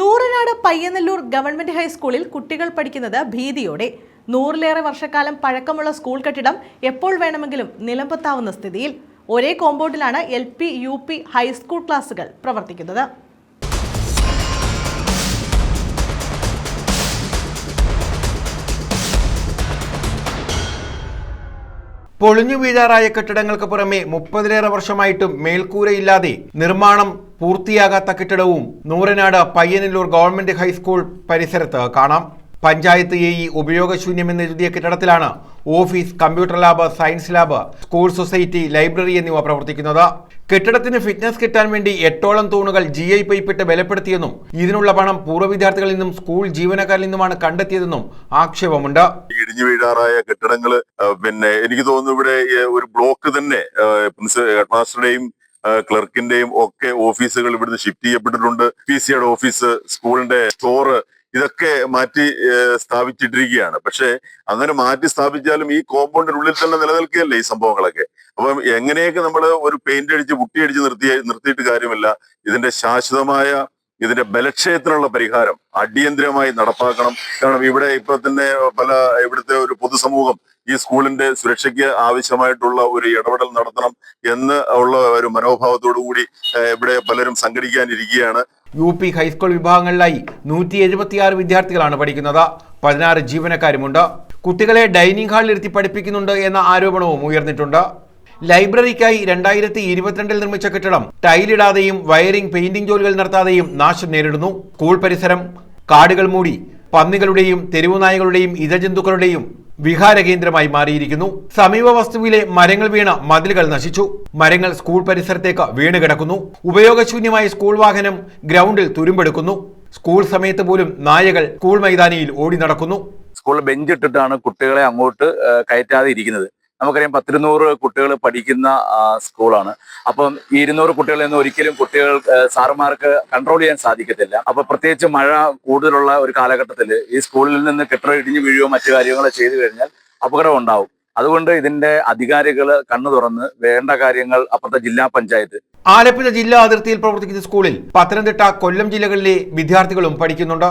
Nooranad Payyanallur government ഹൈസ്കൂളിൽ കുട്ടികൾ പഠിക്കുന്നത് ഭീതിയോടെ. നൂറിലേറെ വർഷക്കാലം പഴക്കമുള്ള സ്കൂൾ കെട്ടിടം എപ്പോൾ വേണമെങ്കിലും നിലമ്പത്താവുന്ന സ്ഥിതിയിൽ ഒരേ കോമ്പൗണ്ടിലാണ് L P U P high school ക്ലാസുകൾ പ്രവർത്തിക്കുന്നത്. പൊളിഞ്ഞു വീഴാറായ കെട്ടിടങ്ങൾക്ക് പുറമെ മുപ്പതിലേറെ വർഷമായിട്ടും മേൽക്കൂരയില്ലാതെ നിർമ്മാണം പൂർത്തിയാകാത്ത കെട്ടിടവും നൂറനാട് പയ്യനല്ലൂർ ഗവൺമെന്റ് ഹൈസ്കൂൾ പരിസരത്ത് കാണാം. പഞ്ചായത്ത് എ ഇ ഉപയോഗശൂന്യമെന്ന് എഴുതിയ കെട്ടിടത്തിലാണ് office computer lab science lab school society library എന്നിവ പ്രവർത്തിക്കുന്നത്. കെട്ടിടത്തിന് ഫിറ്റ്നസ് കിട്ടാൻ വേണ്ടി എട്ടോളം തൂണുകൾ ജി ഐ പൈപ്പിട്ട് ബലപ്പെടുത്തിയെന്നും ഇതിനുള്ള പണം പൂർവ വിദ്യാർത്ഥികളിൽ നിന്നും സ്കൂൾ ജീവനക്കാരിൽ നിന്നുമാണ് കണ്ടെത്തിയതെന്നും ആക്ഷേപമുണ്ട്. ഇടിഞ്ഞു വീഴാറായ കെട്ടിടങ്ങൾ പിന്നെ എനിക്ക് തോന്നുന്നു ഇവിടെ ഒരു ബ്ലോക്ക് തന്നെ ഹെഡ് മാസ്റ്ററുടെയും ക്ലർക്കിന്റെയും ഒക്കെ ഓഫീസുകൾ ഇവിടുന്ന് ഷിഫ്റ്റ് ചെയ്യപ്പെട്ടിട്ടുണ്ട്. പി സിയുടെ ഓഫീസ് സ്കൂളിന്റെ സ്റ്റോറ് ഇതൊക്കെ മാറ്റി സ്ഥാപിച്ചിട്ടിരിക്കുകയാണ്. പക്ഷേ അങ്ങനെ മാറ്റി സ്ഥാപിച്ചാലും ഈ കോമ്പൗണ്ടിനുള്ളിൽ തന്നെ നിലനിൽക്കുകയല്ലേ ഈ സംഭവങ്ങളൊക്കെ? അപ്പം എങ്ങനെയൊക്കെ നമ്മൾ ഒരു പെയിന്റ് അടിച്ച് പുട്ടിയടിച്ച് നിർത്തി നിർത്തിയിട്ട് കാര്യമല്ല. ഇതിന്റെ ശാശ്വതമായ ഇതിന്റെ ബലക്ഷയത്തിനുള്ള പരിഹാരം അടിയന്തിരമായി നടപ്പാക്കണം. കാരണം ഇവിടെ ഇപ്പൊ തന്നെ പല ഇവിടുത്തെ ഒരു പൊതുസമൂഹം ഈ സ്കൂളിന്റെ സുരക്ഷയ്ക്ക് ആവശ്യമായിട്ടുള്ള ഒരു ഇടപെടൽ നടത്തണം എന്ന് ഉള്ള ഒരു മനോഭാവത്തോടു കൂടി ഇവിടെ പലരും സംഘടിക്കാനിരിക്കുകയാണ്. യു പി ഹൈസ്കൂൾ വിഭാഗങ്ങളിലായി നൂറ്റി എഴുപത്തിയാറ് വിദ്യാർത്ഥികളാണ് പഠിക്കുന്നത്. പതിനാറ് ജീവനക്കാരുമുണ്ട്. കുട്ടികളെ ഡൈനിങ് ഹാളിൽ ഇരുത്തി പഠിപ്പിക്കുന്നുണ്ട് എന്ന ആരോപണവും ഉയർന്നിട്ടുണ്ട്. ലൈബ്രറിക്കായി രണ്ടായിരത്തി ഇരുപത്തിരണ്ടിൽ നിർമ്മിച്ച കെട്ടിടം ടൈലിടാതെയും വയറിംഗ് പെയിന്റിംഗ് ജോലികൾ നടത്താതെയും നാശം നേരിടുന്നു. സ്കൂൾ പരിസരം കാടുകൾ മൂടി പന്നികളുടെയും തെരുവുനായകളുടെയും ഇഴജന്തുക്കളുടെയും വിഹാര കേന്ദ്രമായി മാറിയിരിക്കുന്നു. സമീപ വസ്തുവിലെ മരങ്ങൾ വീണ മതിലുകൾ നശിച്ചു. മരങ്ങൾ സ്കൂൾ പരിസരത്തേക്ക് വീണ് കിടക്കുന്നു ഉപയോഗശൂന്യമായ സ്കൂൾ വാഹനം ഗ്രൗണ്ടിൽ തുരുമ്പെടുക്കുന്നു. സ്കൂൾ സമയത്ത് പോലും നായകൾ സ്കൂൾ മൈതാനിയിൽ ഓടി നടക്കുന്നു. സ്കൂളിൽ ബെഞ്ച് ഇട്ടിട്ടാണ് കുട്ടികളെ അങ്ങോട്ട് കയറ്റാതെ ഇരിക്കുന്നത്. നമുക്കറിയാം പത്തിരുന്നൂറ് കുട്ടികൾ പഠിക്കുന്ന സ്കൂളാണ്. അപ്പം ഈ ഇരുന്നൂറ് കുട്ടികളിൽ നിന്ന് ഒരിക്കലും കുട്ടികൾ സാറുമാർക്ക് കൺട്രോൾ ചെയ്യാൻ സാധിക്കത്തില്ല. അപ്പൊ പ്രത്യേകിച്ച് മഴ കൂടുതലുള്ള ഒരു കാലഘട്ടത്തിൽ ഈ സ്കൂളിൽ നിന്ന് കെട്ടിടം ഇടിഞ്ഞു വീഴുകയോ മറ്റു കാര്യങ്ങളോ ചെയ്തു കഴിഞ്ഞാൽ അപകടം ഉണ്ടാവും അതുകൊണ്ട് ഇതിന്റെ അധികാരികൾ കണ്ണു തുറന്ന് വേണ്ട കാര്യങ്ങൾ അപ്പുറത്തെ ജില്ലാ പഞ്ചായത്ത്. ആലപ്പുഴ ജില്ലാ അതിർത്തിയിൽ പ്രവർത്തിക്കുന്ന സ്കൂളിൽ പത്തനംതിട്ട കൊല്ലം ജില്ലകളിലെ വിദ്യാർത്ഥികളും പഠിക്കുന്നുണ്ട്.